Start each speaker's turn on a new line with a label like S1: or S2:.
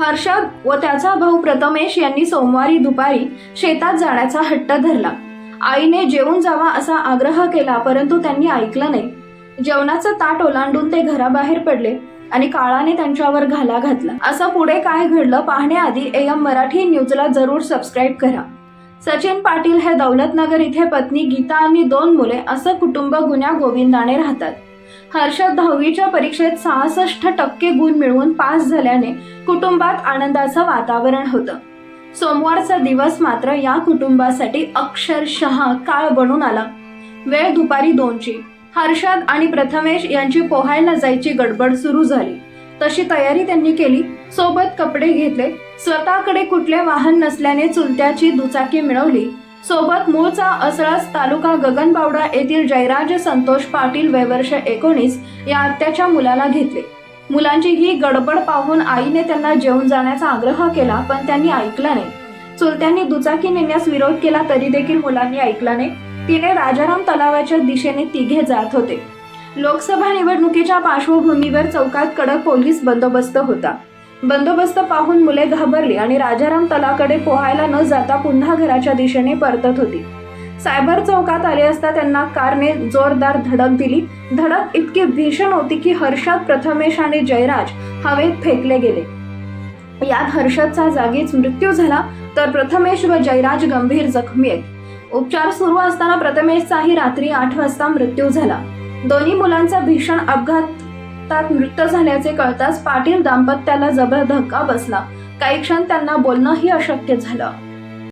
S1: हर्षद व त्याचा भाऊ प्रथमेश यांनी सोमवारी दुपारी शेतात जाण्याचा हट्ट धरला. आईने जेवून जावा असा आग्रह केला परंतु त्यांनी ऐकलं नाही. जेवणाचं ताट ओलांडून ते घराबाहेर पडले आणि काळाने त्यांच्यावर घाला घातला. असं पुढे काय घडलं पाहण्याआधी एम मराठी न्यूजला जरूर सबस्क्राईब करा. सचिन पाटील हे दौलतनगर इथे पत्नी गीता आणि दोन मुले असं कुटुंब गुन्ह्या गोविंदाने राहतात. हर्षद दहावीच्या परीक्षेत सहासष्ट टक्के गुण मिळवून पास झाल्याने कुटुंबात आनंदाचं वातावरण होतं. सोमवारचा दिवस मात्र या कुटुंबासाठी अक्षरशः काळ बनून आला. वेळ दुपारी दोनची. हर्षद आणि प्रथमेश यांची पोहायला जायची गडबड सुरू झाली. तशी तयारी त्यांनी केली. सोबत कपडे घेतले. स्वतःकडे कुठले वाहन नसल्याने चुलत्याची दुचाकी मिळवली. सोबत मूळचा असळस तालुका गगनबावडा येथील जयराज संतोष पाटील वयवर्ष एकोणीस या आत्याच्या मुलाला घेतले. मुलांची ही गडबड पाहून आईने त्यांना जेवून जाण्याचा आग्रह केला पण त्यांनी ऐकलं नाही. चुलत्यांनी दुचाकी नेण्यास विरोध केला तरी देखील मुलांनी ऐकला नाही. तिने राजाराम तलावाच्या दिशेने तिघे जात होते. लोकसभा निवडणुकीच्या पार्श्वभूमीवर चौकात कडक पोलीस बंदोबस्त होता. बंदोबस्त पाहून मुले घाबरली आणि राजाराम तलाकडे पोहायला न जाता पुन्हा घराच्या दिशेने परतत होती. सायबर चौकात आले असता त्यांना कारने जोरदार धडक दिली. धडक इतकी भीषण होती की हर्षद प्रथमेश आणि जयराज हवेत फेकले गेले. यात हर्षदचा जागीच मृत्यू झाला तर प्रथमेश व जयराज गंभीर जखमी आहेत. उपचार सुरू असताना प्रथमेशचाही रात्री आठ वाजता मृत्यू झाला. दोन्ही मुलांचा भीषण अपघात अपघातात मृत्यू झाल्याचे कळताच पाटील दाम्पत्याला जबर धक्का बसला. काही क्षण त्यांना बोलणंही अशक्य झालं.